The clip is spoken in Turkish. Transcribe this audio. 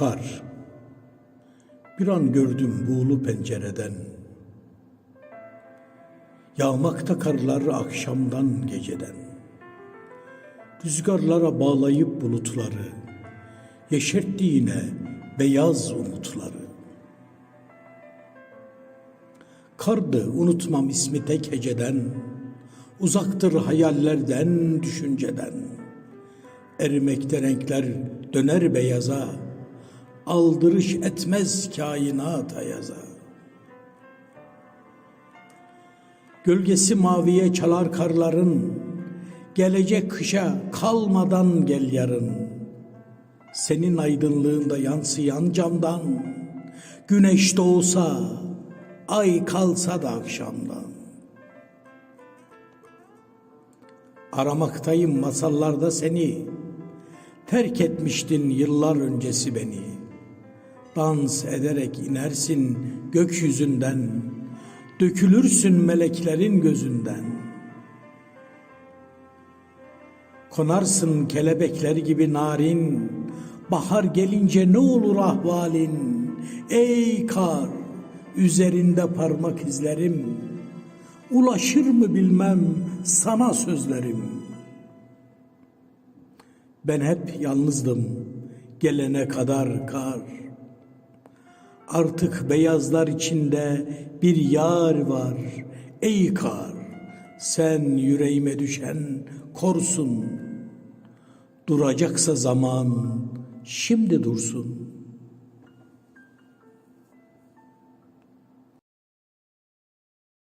Kar. Bir an gördüm buğulu pencereden. Yağmakta karlar akşamdan geceden. Rüzgarlara bağlayıp bulutları, yeşertti yine beyaz umutları. Kardı unutmam ismi tek heceden, uzaktır hayallerden, düşünceden. Erimekte renkler döner beyaza, aldırış etmez kainat ayaza. Gölgesi maviye çalar karların, gelecek kışa kalmadan gel yarın. Senin aydınlığında yansıyan camdan, güneş doğsa, ay kalsa da akşamdan. Aramaktayım masallarda seni, terk etmiştin yıllar öncesi beni. Dans ederek inersin gökyüzünden, dökülürsün meleklerin gözünden. Konarsın kelebekler gibi narin, bahar gelince ne olur ahvalin? Ey kar, üzerinde parmak izlerim, ulaşır mı bilmem sana sözlerim. Ben hep yalnızdım gelene kadar kar. Artık beyazlar içinde bir yar var. Ey kar, sen yüreğime düşen korsun. Duracaksa zaman şimdi dursun.''